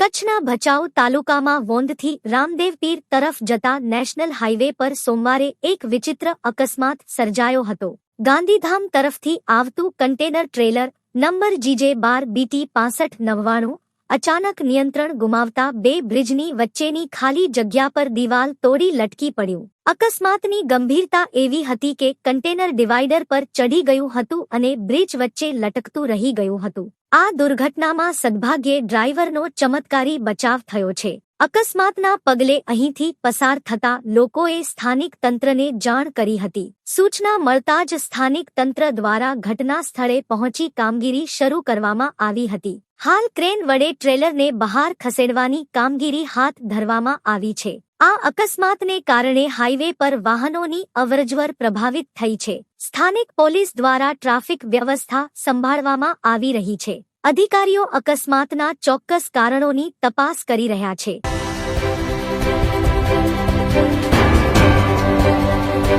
કચ્છના ભચાઉ તાલુકામાં વોંધથી રામદેવપીર તરફ જતા નેશનલ હાઇવે પર સોમવારે એક વિચિત્ર અકસ્માત સર્જાયો હતો. ગાંધીધામ તરફથી આવતું કન્ટેનર ટ્રેલર નંબર જીજે બાર બીટી પાસઠ નવ્વાણું અચાનક નિયંત્રણ ગુમાવતા બે બ્રિજની વચ્ચેની ખાલી જગ્યા પર દિવાલ તોડી લટકી પડ્યું. અકસ્માતની ગંભીરતા એવી હતી કે કન્ટેનર ડિવાઈડર પર ચઢી ગયું હતું અને બ્રિજ વચ્ચે લટકતું રહી ગયું હતું. આ દુર્ઘટનામાં સદભાગ્યે ડ્રાઈવરનો ચમત્કારી બચાવ થયો છે. અકસ્માતના પગલે અહીંથી પસાર થતા લોકોએ સ્થાનિક તંત્રને જાણ કરી હતી. સૂચના મળતા જ સ્થાનિક તંત્ર દ્વારા ઘટના સ્થળે પહોંચી કામગીરી શરૂ કરવામાં આવી હતી. હાલ ક્રેન વડે ટ્રેલરને બહાર ખસેડવાની કામગીરી હાથ ધરવામાં આવી છે. આ અકસ્માતને કારણે હાઈવે પર વાહનોની અવરજવર પ્રભાવિત થઈ છે. સ્થાનિક પોલીસ દ્વારા ટ્રાફિક વ્યવસ્થા સંભાળવામાં આવી રહી છે. અધિકારીઓ અકસ્માતના ચોક્કસ કારણોની તપાસ કરી રહ્યા છે.